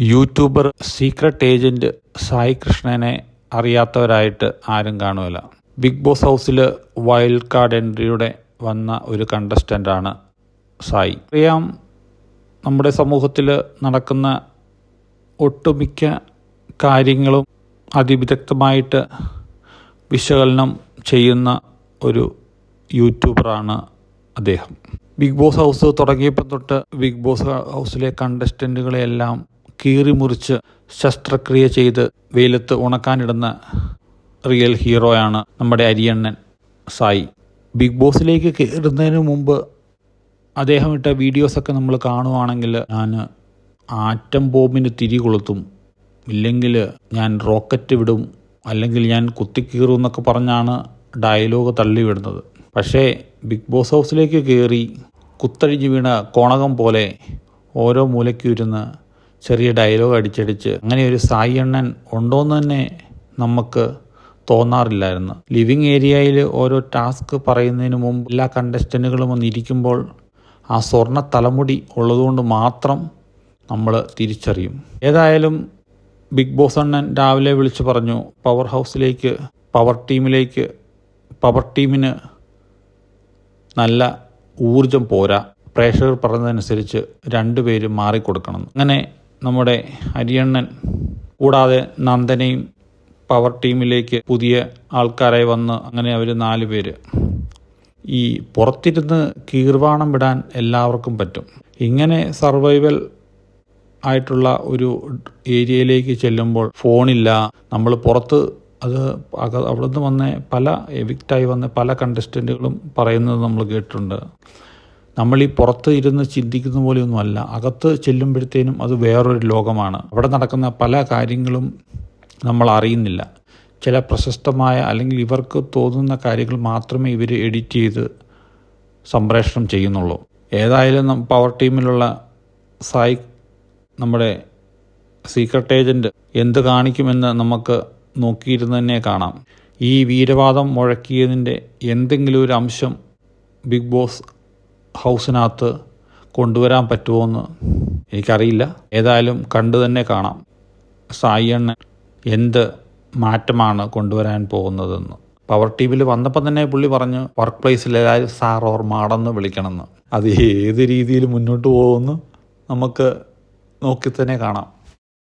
YouTuber secret agent Sai കൃഷ്ണനെ അറിയാത്തവരായിട്ട് ആരും കാണുമല്ല ബിഗ് ബോസ് ഹൗസിൽ വൈൽഡ് കാർഡ് എൻട്രിയുടെ വന്ന ഒരു കണ്ടസ്റ്റന്റാണ് സായി. അറിയാം നമ്മുടെ സമൂഹത്തിൽ നടക്കുന്ന ഒട്ടുമിക്ക കാര്യങ്ങളും അതിവിദഗ്ധമായിട്ട് വിശകലനം ചെയ്യുന്ന ഒരു യൂട്യൂബറാണ് അദ്ദേഹം. ബിഗ് ബോസ് ഹൗസ് തുടങ്ങിയപ്പോൾ തൊട്ട് ബിഗ് ബോസ് ഹൗസിലെ കണ്ടസ്റ്റന്റുകളെയെല്ലാം കീറി മുറിച്ച് ശസ്ത്രക്രിയ ചെയ്ത് വെയിലത്ത് ഉണക്കാനിടുന്ന റിയൽ ഹീറോയാണ് നമ്മുടെ അരിയണ്ണൻ സായി. ബിഗ് ബോസിലേക്ക് കയറുന്നതിന് മുമ്പ് അദ്ദേഹം ഇട്ട വീഡിയോസൊക്കെ നമ്മൾ കാണുവാണെങ്കിൽ ഞാൻ ആറ്റം ബോംബിന് തിരി കൊളുത്തും ഇല്ലെങ്കിൽ ഞാൻ റോക്കറ്റ് വിടും അല്ലെങ്കിൽ ഞാൻ കുത്തിക്കീറും എന്നൊക്കെ പറഞ്ഞാണ് ഡയലോഗ് തള്ളിവിടുന്നത്. പക്ഷേ ബിഗ് ബോസ് ഹൗസിലേക്ക് കയറി കുത്തഴിഞ്ഞ് വീണ കോണകം പോലെ ഓരോ മൂലയ്ക്കും ഇരുന്ന് ചെറിയ ഡയലോഗ് അടിച്ചടിച്ച് അങ്ങനെ ഒരു സായി അണ്ണൻ ഉണ്ടോയെന്ന് തന്നെ നമുക്ക് തോന്നാറില്ലായിരുന്നു. ലിവിങ് ഏരിയയിൽ ഓരോ ടാസ്ക് പറയുന്നതിന് മുമ്പ് എല്ലാ കണ്ടസ്റ്റന്റുകളും ഒന്നിരിക്കുമ്പോൾ ആ സ്വർണ തലമുടി ഉള്ളതുകൊണ്ട് മാത്രം നമ്മൾ തിരിച്ചറിയും. ഏതായാലും ബിഗ് ബോസ് അണ്ണൻ രാവിലെ വിളിച്ചു പറഞ്ഞു പവർ ഹൗസിലേക്ക് പവർ ടീമിലേക്ക് പവർ ടീമിന് നല്ല ഊർജം പോരാ. പ്രേക്ഷകർ പറഞ്ഞതനുസരിച്ച് രണ്ടുപേരും മാറിക്കൊടുക്കണം. അങ്ങനെ നമ്മുടെ അരിയണ്ണൻ കൂടാതെ നന്ദനയും പവർ ടീമിലേക്ക് പുതിയ ആൾക്കാരായി വന്ന് അങ്ങനെ അവർ നാല് പേര്. ഈ പുറത്തിരുന്ന് കീർവാണം വിടാൻ എല്ലാവർക്കും പറ്റും. ഇങ്ങനെ സർവൈവൽ ആയിട്ടുള്ള ഒരു ഏരിയയിലേക്ക് ചെല്ലുമ്പോൾ ഫോണില്ല. നമ്മൾ പുറത്ത് അത് അവിടുന്ന് വന്ന പല എവിക്റ്റായി വന്ന പല കണ്ടസ്റ്റന്റുകളും പറയുന്നത് നമ്മൾ കേട്ടിട്ടുണ്ട്. നമ്മൾ ഈ പുറത്ത് ഇരുന്ന് ചിന്തിക്കുന്ന പോലെയൊന്നുമല്ല. അകത്ത് ചെല്ലുമ്പോഴത്തേനും അത് വേറൊരു ലോകമാണ്. അവിടെ നടക്കുന്ന പല കാര്യങ്ങളും നമ്മൾ അറിയുന്നില്ല. ചില പ്രശസ്തമായ അല്ലെങ്കിൽ ഇവർക്ക് തോന്നുന്ന കാര്യങ്ങൾ മാത്രമേ ഇവർ എഡിറ്റ് ചെയ്ത് സംപ്രേഷണം ചെയ്യുന്നുള്ളൂ. ഏതായാലും പവർ ടീമിലുള്ള സായി നമ്മുടെ സീക്രട്ട് ഏജന്റ് എന്ത് കാണിക്കുമെന്ന് നമുക്ക് നോക്കിയിരുന്ന് തന്നെ കാണാം. ഈ വീരവാദം മുഴക്കിയതിന്റെ എന്തെങ്കിലും ഒരു അംശം ബിഗ് ബോസ് ഹൗസിനകത്ത് കൊണ്ടുവരാൻ പറ്റുമോ എന്ന് എനിക്കറിയില്ല. ഏതായാലും കണ്ടു തന്നെ കാണാം. സായി അണ്ണൻ എന്ത് മാറ്റമാണ് കൊണ്ടുവരാൻ പോകുന്നതെന്ന്. പവർ ടി വിയിൽ വന്നപ്പോൾ തന്നെ പുള്ളി പറഞ്ഞു വർക്ക് പ്ലേസിൽ എല്ലാവരും സാർ ഓർ മാടെന്ന് വിളിക്കണമെന്ന്. അത് ഏത് രീതിയിൽ മുന്നോട്ട് പോകുമെന്ന് നമുക്ക് നോക്കി തന്നെ കാണാം.